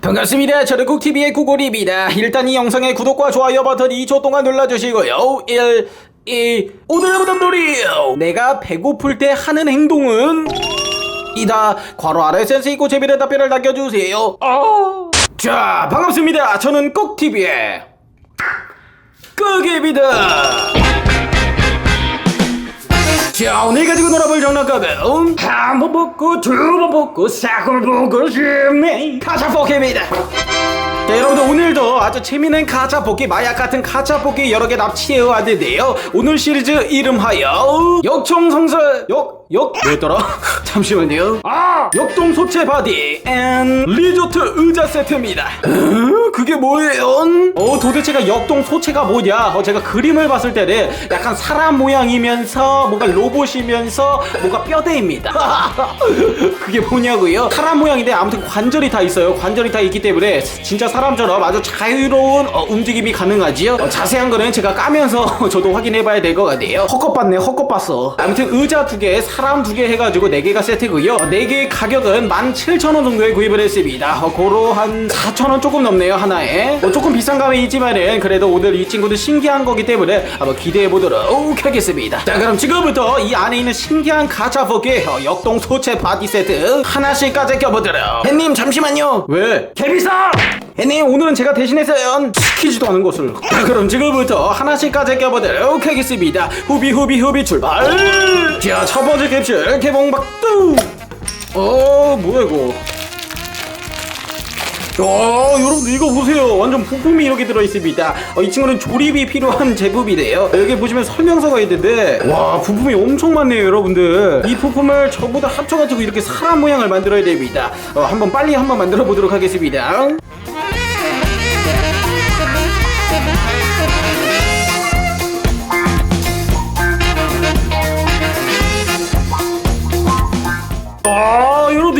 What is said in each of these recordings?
반갑습니다. 저는 쿡TV의 구골입니다. 일단 이 영상의 구독과 좋아요 버튼 2초 동안 눌러주시고요. 1, 2, 오늘의 무덤놀이! 내가 배고플 때 하는 행동은? 이다. 괄호 아래 센스 있고 재미있는 답변을 남겨주세요. 어. 자, 반갑습니다. 저는 꾹TV의 꾹입니다. 자, 오늘 가지고 놀아볼 장난감은 한번 먹고 두번 먹고 싹을 먹고 싶네 가자 포켓입니다. 자, 여러분들 오늘도 아주 재미있는 뽑기 마약 같은 뽑기 여러 개 납치해 왔는데요. 오늘 시리즈 이름하여 역청성설 역... 역... 뭐였더라? 잠시만요. 아! 역동 소체 바디 앤 리조트 의자 세트입니다. 어? 그게 뭐예요? 어 도대체가 역동 소체가 뭐냐? 어 제가 그림을 봤을 때는 약간 사람 모양이면서 뭔가 로봇이면서 뭔가 뼈대입니다. 그게 뭐냐고요? 사람 모양인데 아무튼 관절이 다 있어요. 관절이 다 있기 때문에 진짜 사람처럼 아주 자유로운 어, 움직임이 가능하지요. 어, 자세한 거는 제가 까면서 저도 확인해봐야 될 것 같네요. 헛것 봤네, 헛것 봤어. 아무튼 의자 두 개, 사람 두 개 해가지고 네 개가 세트고요. 어, 네 개의 가격은 17,000원 정도에 구입을 했습니다. 어, 고로 한 4,000원 조금 넘네요 하나에. 어, 조금 비싼 감이 있지만은 그래도 오늘 이 친구도 신기한 거기 때문에 한번 기대해 보도록 하겠습니다. 자, 그럼 지금부터 이 안에 있는 신기한 가짜 포켓 어, 역동 소체 바디 세트 하나씩 까지 껴보도록. 햇님 잠시만요. 왜? 개비싸! 햇님 오늘은 제가 대신해서요. 시키지도 않은 것을. 자, 그럼 지금부터 하나씩 까지 껴보도록 하겠습니다. 후비 후비 후비 출발. 자, 첫 번째 캡슐 개봉 박두. 어, 뭐야 이거? 야, 여러분들 이거 보세요. 완전 부품이 이렇게 들어있습니다. 어, 이 친구는 조립이 필요한 제품이래요. 여기 보시면 설명서가 있는데, 와, 부품이 엄청 많네요, 여러분들. 이 부품을 전부 다 합쳐가지고 이렇게 사람 모양을 만들어야 됩니다. 어, 한번 빨리 한번 만들어 보도록 하겠습니다. 아,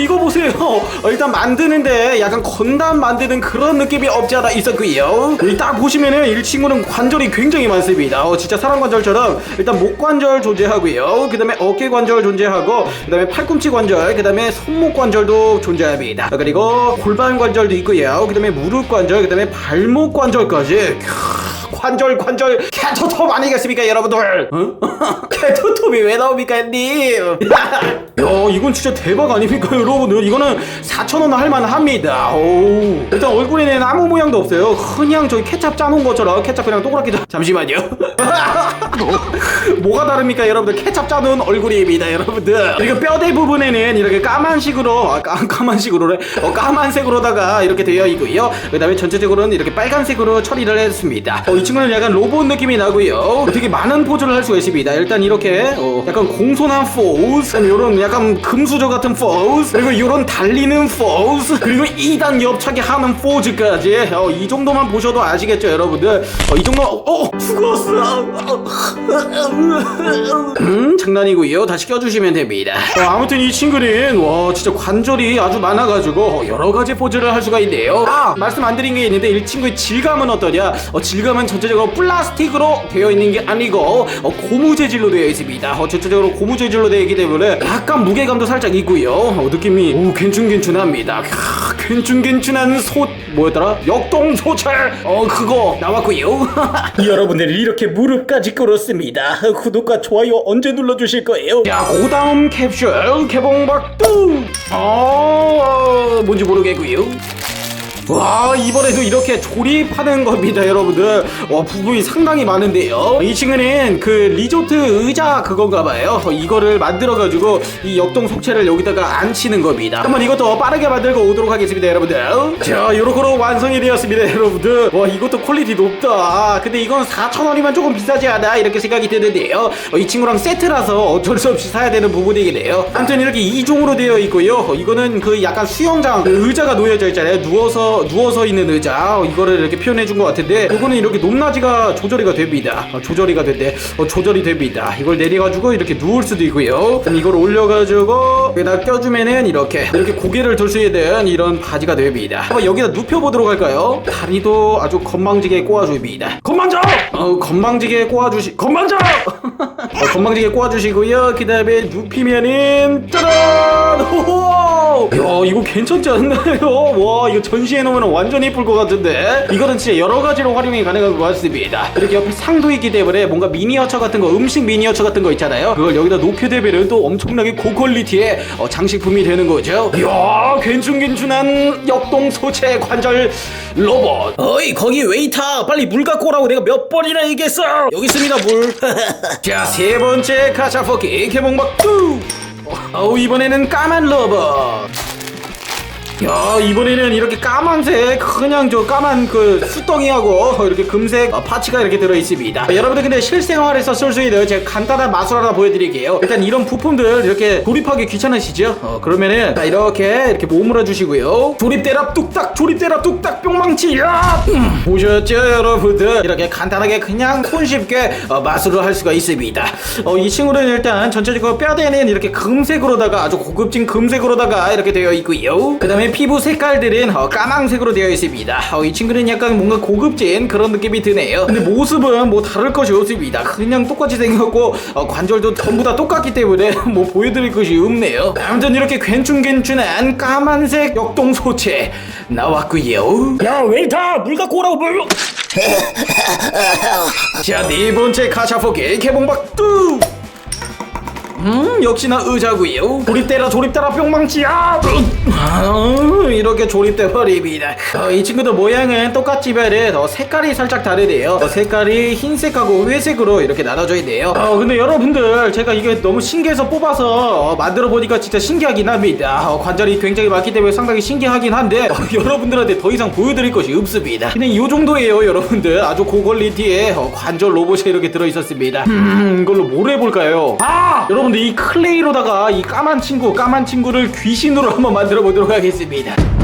이거 보세요. 어, 일단 만드는데 약간 건담 만드는 그런 느낌이 없지 않아 있었고요. 딱 보시면은 이 친구는 관절이 굉장히 많습니다. 어, 진짜 사람 관절처럼 일단 목 관절 존재하고요. 그다음에 어깨 관절 존재하고 그다음에 팔꿈치 관절, 그다음에 손목 관절도 존재합니다. 어, 그리고 골반 관절도 있고요. 그다음에 무릎 관절, 그다음에 발목 관절까지. 캬, 관절 관절. 캐토톱 아니겠습니까 여러분들? 어? 캐토톱이 왜 나옵니까 형님? 야 이건 진짜 대박 아닙니까 여러분들? 이거는 4,000원 할만합니다. 오. 일단 얼굴에는 아무 모양도 없어요. 그냥 저기 케찹 짜놓은 것처럼 케찹 그냥 동그랗게 짜 잠시만요. 뭐가 다릅니까 여러분들? 케찹 짜놓은 얼굴입니다 여러분들. 그리고 뼈대 부분에는 이렇게 까만 식으로 아 까, 까만 식으로래? 어, 까만색으로다가 이렇게 되어 있고요. 그 다음에 전체적으로는 이렇게 빨간색으로 처리를 했습니다. 어, 이 친구 는 약간 로봇 느낌이 나고요. 되게 많은 포즈를 할 수가 있습니다. 일단 이렇게 어, 약간 공손한 포즈 이런 약간 금수저 같은 포즈 그리고 이런 달리는 포즈 그리고 2단 옆차기 하는 포즈까지. 어, 이 정도만 보셔도 아시겠죠 여러분들? 어, 이 정도 어, 어 죽었어! 음 장난이고요. 다시 껴주시면 됩니다. 어, 아무튼 이 친구는 와 진짜 관절이 아주 많아가지고 어, 여러 가지 포즈를 할 수가 있네요. 아 말씀 안 드린 게 있는데 이 친구의 질감은 어떠냐? 어, 질감은 전체적으로 플라스틱으로 되어 있는 게 아니고 어, 고무 재질로 되어 있습니다. 어, 전체적으로 고무 재질로 되어 있기 때문에 약간 무게감도 살짝 있고요. 어, 느낌이 오 괜춘괜춘합니다. 캬, 괜춘괜춘한 소 뭐였더라? 역동 소철! 어 그거 나왔고요. 여러분들이 이렇게 무릎까지 꿇었습니다. 구독과 좋아요 언제 눌러주실 거예요? 자 고다음 캡슐 개봉 박두! 어 뭔지 모르겠고요 와 이번에도 이렇게 조립하는 겁니다 여러분들. 와 부분이 상당히 많은데요. 이 친구는 그 리조트 의자 그건가 봐요. 이거를 만들어 가지고 이 역동 속체를 여기다가 앉히는 겁니다. 한번 이것도 빠르게 만들고 오도록 하겠습니다 여러분들. 자 요렇게로 완성이 되었습니다 여러분들. 와 이것도 퀄리티 높다. 근데 이건 4,000원이면 조금 비싸지 않아? 이렇게 생각이 드는데요. 어, 이 친구랑 세트라서 어쩔 수 없이 사야 되는 부분이긴 해요. 아무튼 이렇게 이종으로 되어 있고요. 어, 이거는 그 약간 수영장 그 의자가 놓여져 있잖아요. 누워서 누워서 있는 의자. 어, 이거를 이렇게 표현해 준 것 같은데 이거는 이렇게 높낮이가 조절이가 됩니다. 어, 조절이가 된대. 어, 조절이 됩니다. 이걸 내려가지고 이렇게 누울 수도 있고요. 이걸 올려가지고 여기다 껴주면은 이렇게 이렇게 고개를 들 수 있는 이런 바지가 됩니다. 한번 여기다 눕혀보도록 할까요? 다리도 아주 건방지게 꼬아줍니다 건방 건방져! 어, 건방지게 꼬아주시, 건방져! 어, 건방지게 꼬아주시고요. 그 다음에 눕히면은, 짜잔! 호호! 야, 이거 괜찮지 않나요? 와, 이거 전시해놓으면 완전 예쁠 것 같은데? 이거는 진짜 여러 가지로 활용이 가능한 것 같습니다. 이렇게 옆에 상도 있기 때문에 뭔가 미니어처 같은 거, 음식 미니어처 같은 거 있잖아요. 그걸 여기다 높여대면 또 엄청나게 고퀄리티의 어, 장식품이 되는 거죠. 이야, 괜춘괜춘한 역동 소체 관절 로봇. 어이, 거기 웨이터! 빨리 물 갖고 오라고 내가 몇 번이나 얘기했어! 여기 있습니다, 물. 자, 세 번째 가차포키 개봉박 2! 어, 이번에는 까만 로봇. 야 이번에는 이렇게 까만색 그냥 저 까만 그 수덩이하고 이렇게 금색 어, 파츠가 이렇게 들어있습니다. 어, 여러분들 근데 실생활에서 쓸 수 있는 제가 간단한 마술 하나 보여드릴게요. 일단 이런 부품들 이렇게 조립하기 귀찮으시죠? 어, 그러면은 자, 이렇게 이렇게 몸으로 주시고요. 조립대랍 뚝딱 조립대랍 뚝딱 뿅망치 야! 음, 보셨죠 여러분들? 이렇게 간단하게 그냥 손쉽게 어, 마술을 할 수가 있습니다. 어, 이 친구는 일단 전체적으로 뼈대는 이렇게 금색으로다가 아주 고급진 금색으로다가 이렇게 되어 있고요. 그 다음에 피부 색깔들은 어, 까망색으로 되어 있습니다. 어, 이 친구는 약간 뭔가 고급진 그런 느낌이 드네요. 근데 모습은 뭐 다를 것이 없습니다. 그냥 똑같이 생겼고 어, 관절도 전부 다 똑같기 때문에 뭐 보여드릴 것이 없네요. 아무튼 이렇게 괜춘괜춘한 까만색 역동소체 나왔고요. 야 웨이터! 물 갖고 오라고 물! 자, 네 번째 가샤포기 개봉박 뚜! 음, 역시나 의자고요 조립대라 조립대라 뿅망치야! 아, 이렇게 조립돼 버립니다. 어, 이 친구도 모양은 똑같지 만은 어, 색깔이 살짝 다르네요. 어, 색깔이 흰색하고 회색으로 이렇게 나눠져 있네요. 어, 근데 여러분들 제가 이게 너무 신기해서 뽑아서 어, 만들어 보니까 진짜 신기하긴 합니다. 어, 관절이 굉장히 많기 때문에 상당히 신기하긴 한데 어, 여러분들한테 더 이상 보여드릴 것이 없습니다. 그냥 이 정도예요, 여러분들. 아주 고퀄리티의 어, 관절 로봇이 이렇게 들어 있었습니다. 음, 이걸로 뭘 해볼까요? 아, 여러분 들 이 클레이로다가 이 까만 친구, 까만 친구를 귀신으로 한번 만들어 보도록 하겠습니다.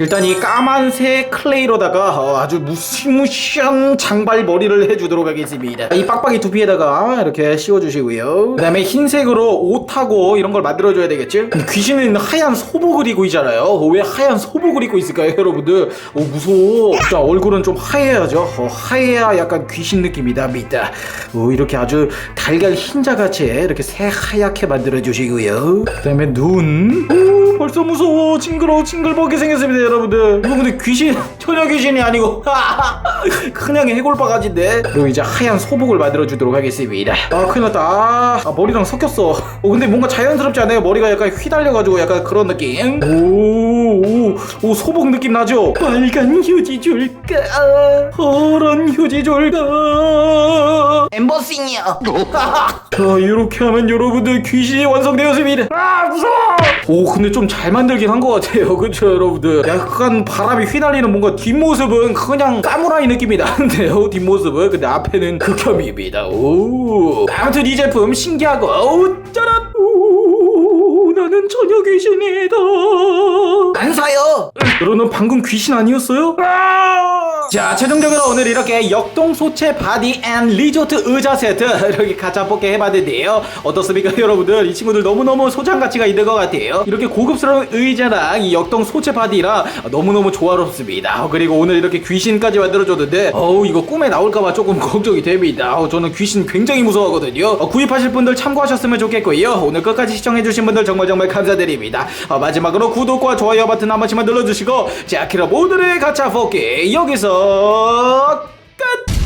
일단 이 까만색 클레이로다가 어, 아주 무시무시한 장발 머리를 해주도록 하겠습니다. 이 빡빡이 두피에다가 이렇게 씌워주시고요. 그 다음에 흰색으로 옷하고 이런 걸 만들어줘야? 근데 귀신은 하얀 소복을 입고 있잖아요. 어, 왜 하얀 소복을 입고 있을까요, 여러분들? 오, 무서워. 자, 얼굴은 좀 하얘야죠. 어, 하얘야 약간 귀신 느낌이 납니다. 오, 이렇게 아주 달걀 흰자같이 이렇게 새하얗게 만들어주시고요. 그 다음에 눈. 오, 벌써 무서워. 징그러워. 징글버게 생겼습니다, 여러분들. 이거 근데 귀신, 처녀 귀신이 아니고, 그냥 해골 바가지인데. 그리고 이제 하얀 소복을 만들어 주도록 하겠습니다. 아, 큰일 났다. 아, 아, 머리랑 섞였어. 어, 근데 뭔가 자연스럽지 않아요? 머리가 약간 휘달려가지고 약간 그런 느낌. 오, 오, 오, 소복 느낌 나죠? 빨간 휴지 줄까? 파란 휴지 줄까? 엠버싱이야. 자 이렇게 하면 여러분들 귀신이 완성되었습니다 아 무서워 오 근데 좀 잘 만들긴 한 것 같아요 그쵸 여러분들 약간 바람이 휘날리는 뭔가 뒷모습은 그냥 사무라이 느낌이 나는데요 뒷모습은. 근데 앞에는 극혐입니다. 오. 아무튼 이 제품 신기하고 오 짜란. 오 나는 처녀 귀신이다. 안 사요. 여러분 방금 귀신 아니었어요? 자 최종적으로 오늘 이렇게 역동 소체 바디 앤 리조트 의자 세트 이렇게 가짜 뽑게 해봤는데요. 어떻습니까 여러분들? 이 친구들 너무너무 소장 가치가 있는 것 같아요. 이렇게 고급스러운 의자랑 이 역동 소체 바디랑 너무너무 조화롭습니다. 어, 그리고 오늘 이렇게 귀신까지 만들어줬는데 어우 이거 꿈에 나올까봐 조금 걱정이 됩니다. 어, 저는 귀신 굉장히 무서워하거든요. 어, 구입하실 분들 참고하셨으면 좋겠고요. 오늘 끝까지 시청해주신 분들 정말 정말 감사드립니다. 어, 마지막으로 구독과 좋아요 버튼 한 번씩만 눌러주시고 자 키라 모두의 가차 뽑기 여기서 끝